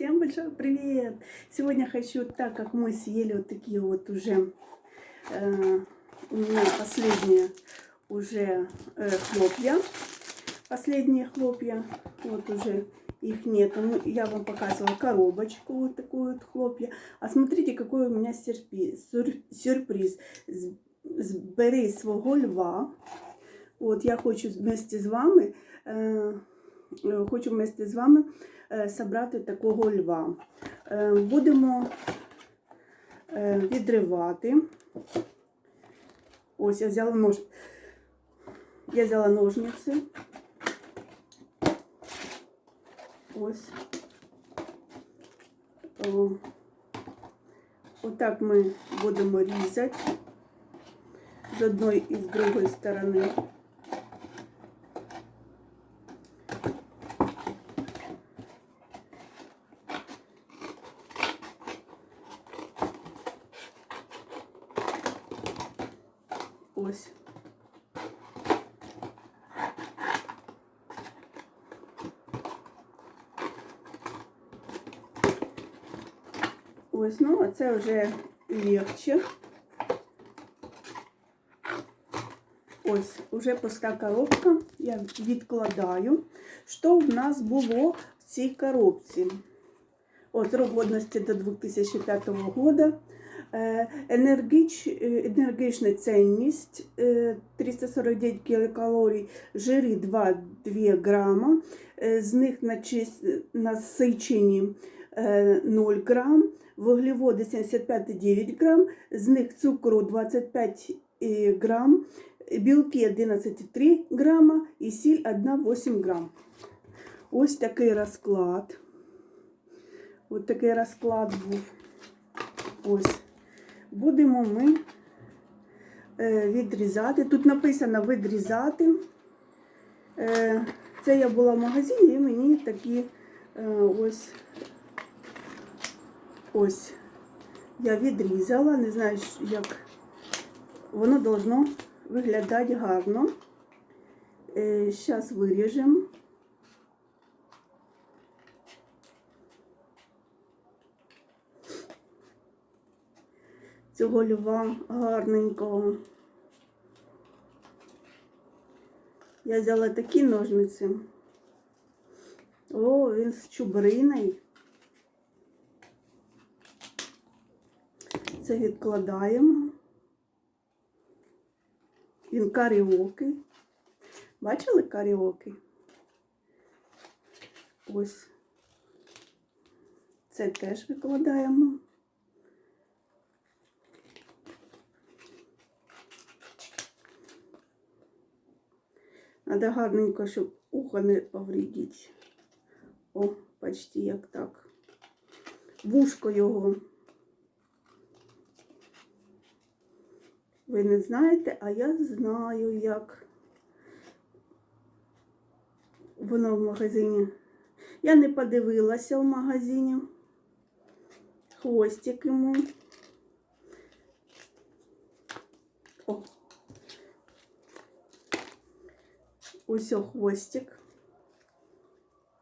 Всем большой привет! Сегодня хочу, так как мы съели вот такие вот уже, э, у меня последние уже э, хлопья, последние хлопья, вот уже их нет. Ну, я вам показывала коробочку вот такую вот хлопья. А смотрите, какой у меня сюрприз. Сюр- сюрприз. Збери свого льва. От я хочу вместе з вами, е, е, хочу вместе з вами е, собрати такого льва. Е, будемо е, відривати. Ось я взяла нож. Я взяла ножниці. Ось. Отак ми будемо різати з одної і з другої сторони. Ось. Ось, ну, а це вже легче. Ось, уже пуста коробка. Я відкладаю. Що в нас було в цій коробці? О, срок годності до 2005 года. Е, Енергіч, е, енергічна цінність е, 349 кілокалорій, жири 2-2 грама, е, з них насичені е, 0 грам, вуглеводи 75,9 грам, з них цукру 25 е, грам, білки 11,3 грама і сіль 1,8 грам. Ось такий розклад. Ось такий розклад був. Ось. Будемо ми е, відрізати. Тут написано відрізати. Е, Це я була в магазині і мені такі е, ось ось я відрізала, не знаю, як воно должно виглядати гарно. Зараз виріжемо. Цього льва гарненького. Я взяла такі ножниці. О, він з чубриною. Це відкладаємо. Він каріоки. Бачили каріоки? Ось. Це теж викладаємо. Надо гарненько, щоб ухо не повредить. О, почти як так. Вушко його. Ви не знаєте, а я знаю, як воно в магазині. Я не подивилася в магазині. Хвостик йому. О. Ось хвостик.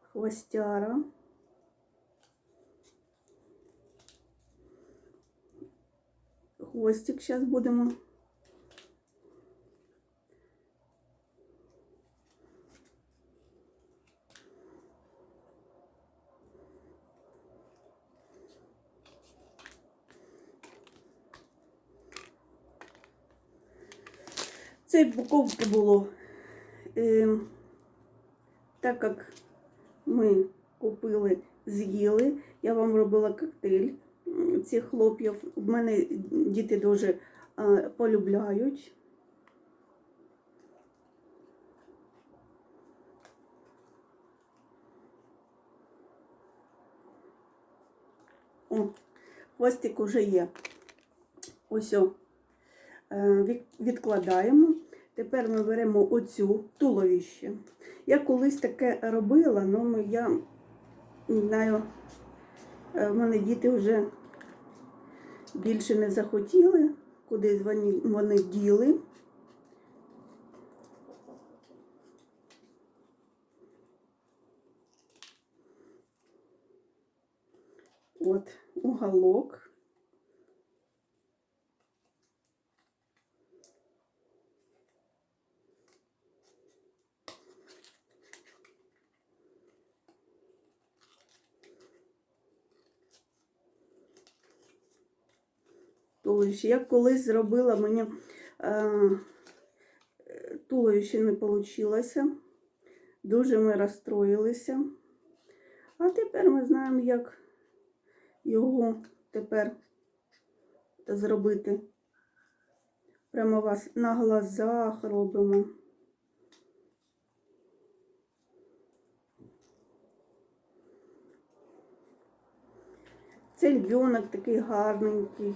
Хвостяра. Хвостик зараз будемо. Це в упаковці було. Е, так як ми купили, з'їли, я вам робила коктейль цих хлоп'їв. У мене діти дуже е, полюбляють. О, хвостик уже є. Ось о. Е, відкладаємо. Тепер ми беремо оцю туловище. Я колись таке робила, але я не знаю, е, в мене діти вже більше не захотіли, кудись вони діли. от уголок. Туловище. Я колись зробила мені е, туловище не вийшло. Дуже ми розстроїлися. А тепер ми знаємо, як його тепер зробити. Прямо вас на глазах робимо. Це львінок такий гарненький.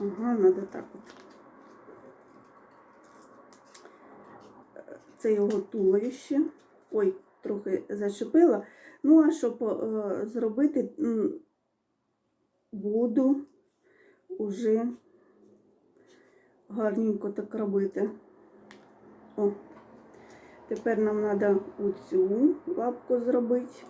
Ага, треба так от. Це його туловище. Ой, трохи зачепила. Ну, а щоб е, зробити, буду уже гарненько так робити. О, тепер нам треба оцю лапку зробити.